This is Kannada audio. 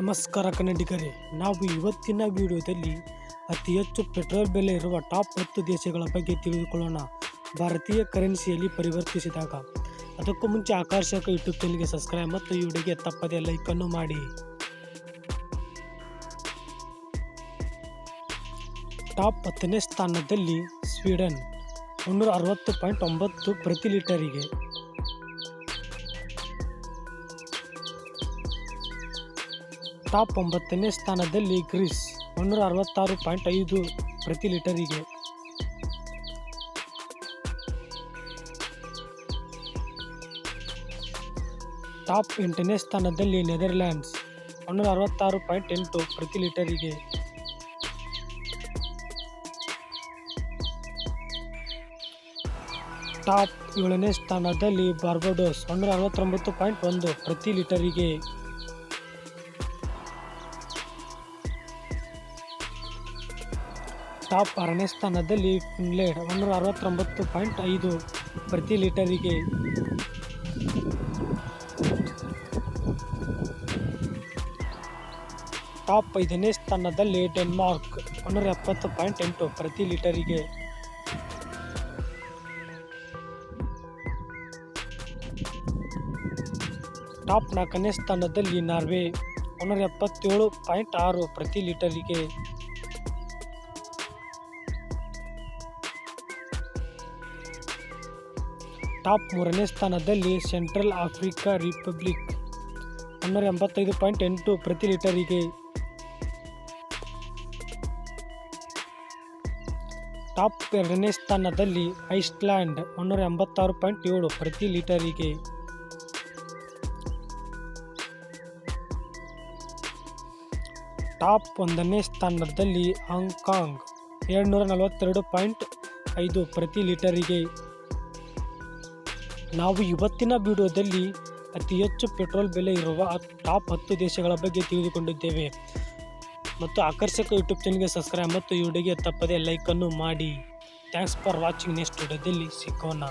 ನಮಸ್ಕಾರ ಕನ್ನಡಿಗರೇ, ನಾವು ಇವತ್ತಿನ ವಿಡಿಯೋದಲ್ಲಿ ಅತಿ ಹೆಚ್ಚು ಪೆಟ್ರೋಲ್ ಬೆಲೆ ಇರುವ ಟಾಪ್ ಹತ್ತು ದೇಶಗಳ ಬಗ್ಗೆ ತಿಳಿದುಕೊಳ್ಳೋಣ. ಭಾರತೀಯ ಕರೆನ್ಸಿಯಲ್ಲಿ ಪರಿವರ್ತಿಸಿದಾಗ, ಅದಕ್ಕೂ ಮುಂಚೆ ಆಕರ್ಷಕ ಯೂಟ್ಯೂಬ್ ಚಾನಲ್ಗೆ ಸಬ್ಸ್ಕ್ರೈಬ್ ಮತ್ತು ಈ ವಿಡಿಯೋಗೆ ತಪ್ಪದೇ ಲೈಕನ್ನು ಮಾಡಿ. ಟಾಪ್ ಹತ್ತನೇ ಸ್ಥಾನದಲ್ಲಿ ಸ್ವೀಡನ್, ಮುನ್ನೂರ ಅರವತ್ತು ಪಾಯಿಂಟ್ ಒಂಬತ್ತು ಪ್ರತಿ ಲೀಟರಿಗೆ ಟಾಪ್ ಒಂಬತ್ತನೇ ಸ್ಥಾನದಲ್ಲಿ ಗ್ರೀಸ್ ಮುನ್ನೂರ ಅರವತ್ತಾರು ಪಾಯಿಂಟ್ ಐದು ಪ್ರತಿ ಲೀಟರಿಗೆ. ಟಾಪ್ ಎಂಟನೇ ಸ್ಥಾನದಲ್ಲಿ ನೆದರ್ಲ್ಯಾಂಡ್ಸ್ ಮುನ್ನೂರ ಅರವತ್ತಾರು ಪಾಯಿಂಟ್ ಎಂಟು ಪ್ರತಿ ಲೀಟರಿಗೆ. ಟಾಪ್ ಏಳನೇ ಸ್ಥಾನದಲ್ಲಿ ಬಾರ್ಬಡೋಸ್ ಮುನ್ನೂರ ಅರವತ್ತೊಂಬತ್ತು ಪಾಯಿಂಟ್ ಒಂದು ಪ್ರತಿ ಲೀಟರಿಗೆ. ಟಾಪ್ ಆರನೇ ಸ್ಥಾನದಲ್ಲಿ ಫಿನ್ಲೆಂಡ್ ಒಂದೂರ ಅರವತ್ತೊಂಬತ್ತು ಪಾಯಿಂಟ್ ಐದು ಪ್ರತಿ ಲೀಟರಿಗೆ. ಟಾಪ್ ಐದನೇ ಸ್ಥಾನದಲ್ಲಿ ಡೆನ್ಮಾರ್ಕ್ ಒಂದೂರ ಎಪ್ಪತ್ತು ಪಾಯಿಂಟ್ ಎಂಟು ಪ್ರತಿ ಲೀಟರಿಗೆ. ಟಾಪ್ ನಾಲ್ಕನೇ ಸ್ಥಾನದಲ್ಲಿ ನಾರ್ವೆ ಒಂದೂರ ಎಪ್ಪತ್ತೇಳು ಪಾಯಿಂಟ್ ಆರು ಪ್ರತಿ ಲೀಟರಿಗೆ. ಟಾಪ್ ಮೂರನೇ ಸ್ಥಾನದಲ್ಲಿ ಸೆಂಟ್ರಲ್ ಆಫ್ರಿಕಾ ರಿಪಬ್ಲಿಕ್. ಮುನ್ನೂರ ಎಂಬತ್ತೈದು ಪಾಯಿಂಟ್ ಎಂಟು ಪ್ರತಿ ಲೀಟರಿಗೆ. ಟಾಪ್ ಎರಡನೇ ಸ್ಥಾನದಲ್ಲಿ ಐಸ್ಲ್ಯಾಂಡ್ ಮುನ್ನೂರ ಎಂಬತ್ತಾರು ಪಾಯಿಂಟ್ ಏಳು ಪ್ರತಿ ಲೀಟರಿಗೆ. ಟಾಪ್ ಒಂದನೇ ಸ್ಥಾನದಲ್ಲಿ ಹಾಂಗ್ಕಾಂಗ್ ಏಳ್ನೂರ ನಲವತ್ತೆರಡು ಪಾಯಿಂಟ್ ಐದು ಪ್ರತಿ ಲೀಟರಿಗೆ. ನಾವು ಇವತ್ತಿನ ವಿಡಿಯೋದಲ್ಲಿ ಅತಿ ಹೆಚ್ಚು ಪೆಟ್ರೋಲ್ ಬೆಲೆ ಇರುವ ಟಾಪ್ ಹತ್ತು ದೇಶಗಳ ಬಗ್ಗೆ ತಿಳಿದುಕೊಂಡಿದ್ದೇವೆ. ಮತ್ತು ಆಕರ್ಷಕ ಯೂಟ್ಯೂಬ್ ಚಾನಲ್ಗೆ ಸಬ್ಸ್ಕ್ರೈಬ್ ಮತ್ತು ಈ ವಿಡಿಯೋಗೆ ತಪ್ಪದೇ ಲೈಕನ್ನು ಮಾಡಿ. Thanks for watching. ನೆಕ್ಸ್ಟ್ ವಿಡಿಯೋದಲ್ಲಿ ಸಿಕ್ಕೋಣ